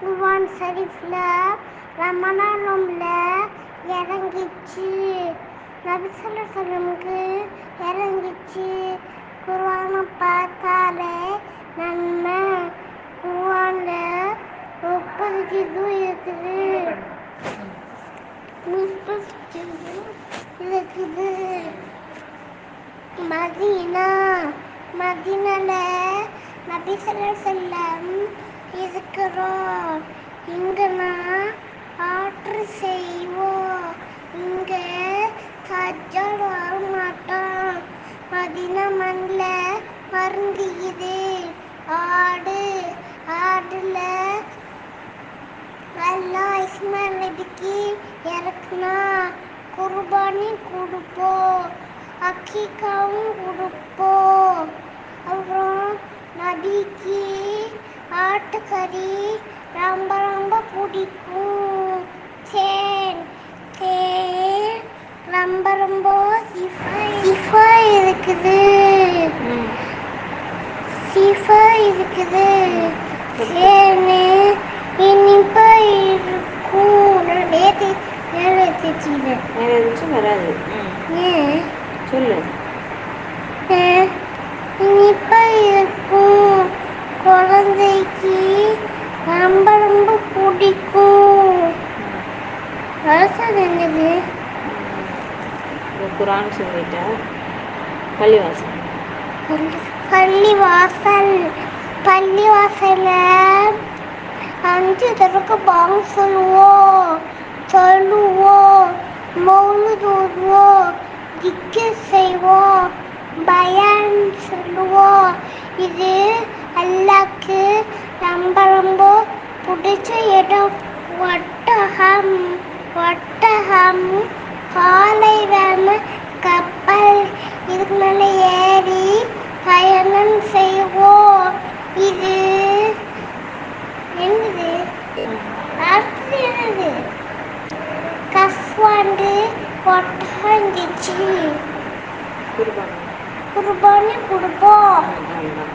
Kuan ஷரீஃபில் ரமணானும்ல இறங்கிச்சு. நபிசல்ல சொல்லமுக்கு இறங்கிச்சு. குர்ஆனை பார்த்தாலே நன்மை. குர்ஆனில் முப்பது ஜிது இருக்குது. முப்பது ஜிது இருக்குது. மதினா. மதினால நபிசல்ல செல்லம் இருக்கிறோம். இங்க நான் செய்வோம். இங்கே சஜ்ஜால் வர மாட்டான் மண்ணில் மருந்திக்குது ஆடு ஆடுல எல்லாம் இஸ்மாயில் நபிக்கு இறக்குனா குர்பானி கொடுப்போம் அக்கிக்காவும் கொடுப்போம் அப்புறம் நபிக்கு ஆட்டுக்கறி ரொம்ப ரொம்ப பிடிக்கும். தேன் தேன் ரொம்ப ரொம்ப சிஃபா இருக்குது. சிஃபா இருக்குது. தேனு இனிப்பா இருக்கும். நான் நேற்று வேலை வச்சுருக்கேன் எதாச்சும் வராது. ஏன்? சொல்லு ஏன் இனிப்பா இருக்கும் குழந்தைக்கு ரொம்ப ரொம்ப பிடிக்கும் வருஷம் என்னது இந்த குரான் சொல்லிட்டா பள்ளிவாசல். பள்ளி வாசல் பள்ளி வாசல்ல அஞ்சு தடவை பாங்க சொல்லுவோம் சொல்லுவோம் மௌலுது ஓதுவோம் திக்க செய்வோம் பயான் சொல்லுவோம் இது அல்லாக்கு ரொம்ப ரொம்ப பிடிச்ச இடம். ஒட்டகம் ஒட்டகம் என்னது அடுத்தது என்னது கஸ்வாண்டு ஒட்டகம் இருந்துச்சு குர்பானி குர்பானி கொடுப்போம் ம், ஆமாம்